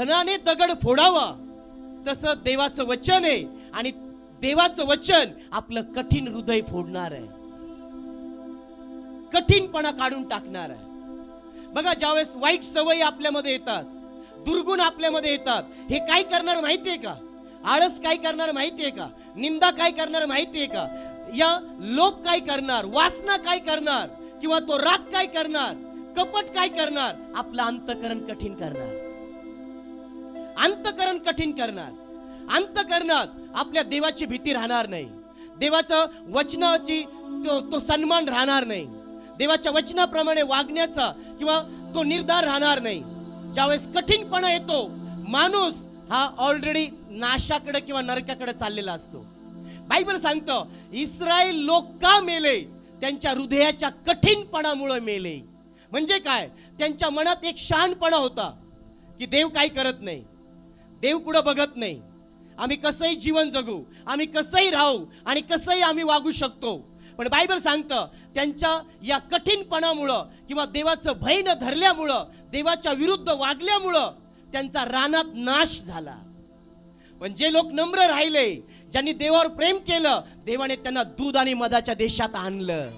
धनाने दगड फोडावा. तसं देवाचं वचन आहे. आणि देवाचं वचन आपलं कठीण हृदय फोडणार आहे. कठीणपणा काढून टाकणार आहे. बघा ज्यावेळेस वाईट सवयी आपल्यामध्ये येतात दुर्गुण आपल्यामध्ये येतात हे काय करणार माहितीये का? आळस काय करणार माहितीये का? निंदा काय करणार माहितीये का? या लोक काय करणार वासना काय करणार किंवा तो राग काय करणार कपट काय करणार आपलं अंतकरण कठीण करणार. अंतकरण कठीण करणार. अंतकरणात आपल्या देवाची भीती राहणार नाही. देवाचं वचनाची तो, तो सन्मान राहणार नाही. देवाच्या वचनाप्रमाणे वागण्याचा किंवा तो निर्धार राहणार नाही. ज्यावेळेस कठीणपणा येतो माणूस हा ऑलरेडी नाशाकडे किंवा नरकाकडे चाललेला असतो. बायबल सांगतं इस्रायल लोक का मेले? त्यांच्या हृदयाच्या कठीणपणामुळे मेले. म्हणजे काय? त्यांच्या मनात एक शहाणपणा होता की देव काय करत नाही. देव कुठं बघत नाही. आम्ही कसंही जीवन जगू आम्ही कसंही राहू आणि कसंही आम्ही वागू शकतो. पण बायबल सांगतं त्यांच्या या कठीणपणामुळं किंवा देवाचं भय न धरल्यामुळं देवाच्या विरुद्ध वागल्यामुळं त्यांचा रानात नाश झाला. पण जे लोक नम्र राहिले ज्यांनी देवावर प्रेम केलं देवाने त्यांना दूध आणि मधाच्या देशात आणलं.